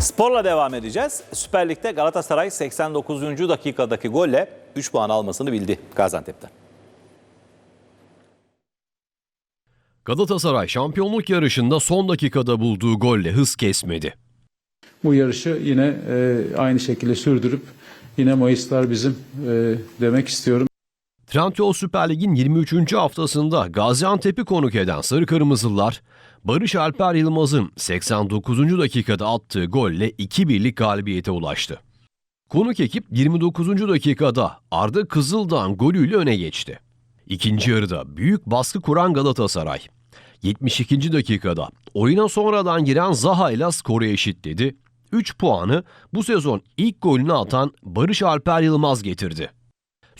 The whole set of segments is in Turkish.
Sporla devam edeceğiz. Süper Lig'de Galatasaray 89. dakikadaki golle 3 puan almasını bildi Gaziantep'ten. Galatasaray şampiyonluk yarışında son dakikada bulduğu golle hız kesmedi. Bu yarışı yine e, aynı şekilde sürdürüp yine Mayıslar bizim e, demek istiyorum. Trendyol Süper Lig'in 23. haftasında Gaziantep'i konuk eden Sarı Kırmızılar, Barış Alper Yılmaz'ın 89. dakikada attığı golle 2-1'lik galibiyete ulaştı. Konuk ekip 29. dakikada Arda Kızıldağ'ın golüyle öne geçti. İkinci yarıda büyük baskı kuran Galatasaray, 72. dakikada oyuna sonradan giren Zaha ile skoru eşitledi. 3 puanı bu sezon ilk golünü atan Barış Alper Yılmaz getirdi.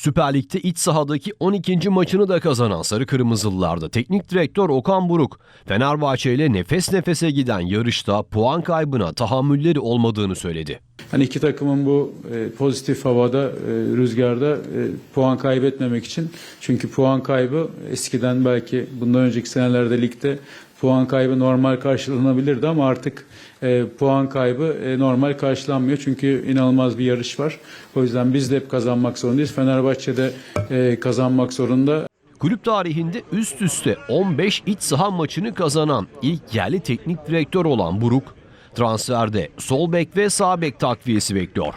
Süper Lig'de iç sahadaki 12. maçını da kazanan Sarı Kırmızılılar'da teknik direktör Okan Buruk, Fenerbahçe ile nefes nefese giden yarışta puan kaybına tahammülleri olmadığını söyledi. Hani iki takımın bu e, pozitif havada, e, rüzgarda e, puan kaybetmemek için. Çünkü puan kaybı eskiden belki bundan önceki senelerde ligde puan kaybı normal karşılanabilirdi ama artık e, puan kaybı e, normal karşılanmıyor. Çünkü inanılmaz bir yarış var. O yüzden biz de hep kazanmak zorundayız. Fenerbahçe de e, kazanmak zorunda. Kulüp tarihinde üst üste 15 iç saha maçını kazanan ilk yerli teknik direktör olan Buruk, transferde sol bek ve sağ bek takviyesi bekliyor.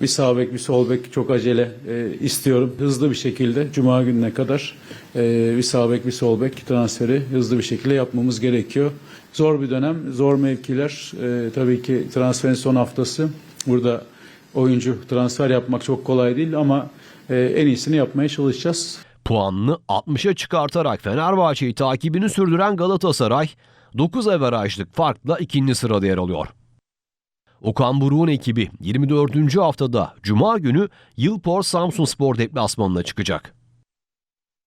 Bir sağ bek, bir sol bek çok acele e, istiyorum. Hızlı bir şekilde Cuma gününe kadar e, bir sağ bek, bir sol bek transferi hızlı bir şekilde yapmamız gerekiyor. Zor bir dönem, zor mevkiler. E, tabii ki transferin son haftası. Burada oyuncu transfer yapmak çok kolay değil ama e, en iyisini yapmaya çalışacağız. Puanını 60'a çıkartarak Fenerbahçe'yi takibini sürdüren Galatasaray, 9 averajlık farkla ikinci sırada yer alıyor. Okan Buruk'un ekibi 24. haftada Cuma günü Yılpor Samsun Spor deplasmanına çıkacak.